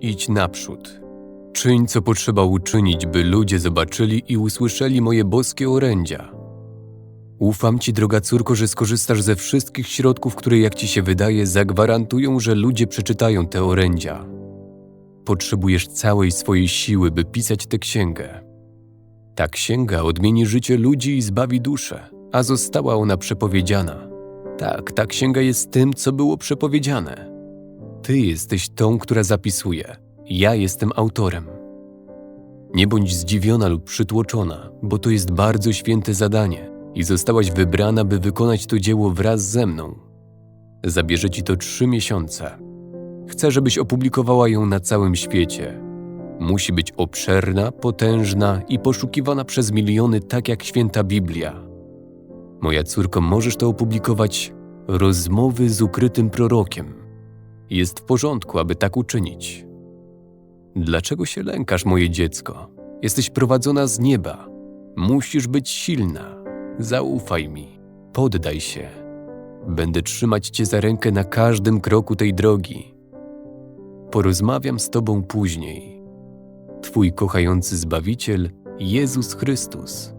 idź naprzód. Czyń, co potrzeba uczynić, by ludzie zobaczyli i usłyszeli moje boskie orędzia. Ufam ci, droga córko, że skorzystasz ze wszystkich środków, które, jak ci się wydaje, zagwarantują, że ludzie przeczytają te orędzia. Potrzebujesz całej swojej siły, by pisać tę księgę. Ta księga odmieni życie ludzi i zbawi duszę, a została ona przepowiedziana. Tak, ta księga jest tym, co było przepowiedziane. Ty jesteś tą, która zapisuje. Ja jestem autorem. Nie bądź zdziwiona lub przytłoczona, bo to jest bardzo święte zadanie i zostałaś wybrana, by wykonać to dzieło wraz ze mną. Zabierze ci to trzy miesiące. Chcę, żebyś opublikowała ją na całym świecie. Musi być obszerna, potężna i poszukiwana przez miliony, tak jak święta Biblia. Moja córko, możesz to opublikować rozmowy z ukrytym prorokiem. Jest w porządku, aby tak uczynić. Dlaczego się lękasz, moje dziecko? Jesteś prowadzona z nieba. Musisz być silna. Zaufaj mi. Poddaj się. Będę trzymać cię za rękę na każdym kroku tej drogi. Porozmawiam z tobą później. Twój kochający Zbawiciel, Jezus Chrystus.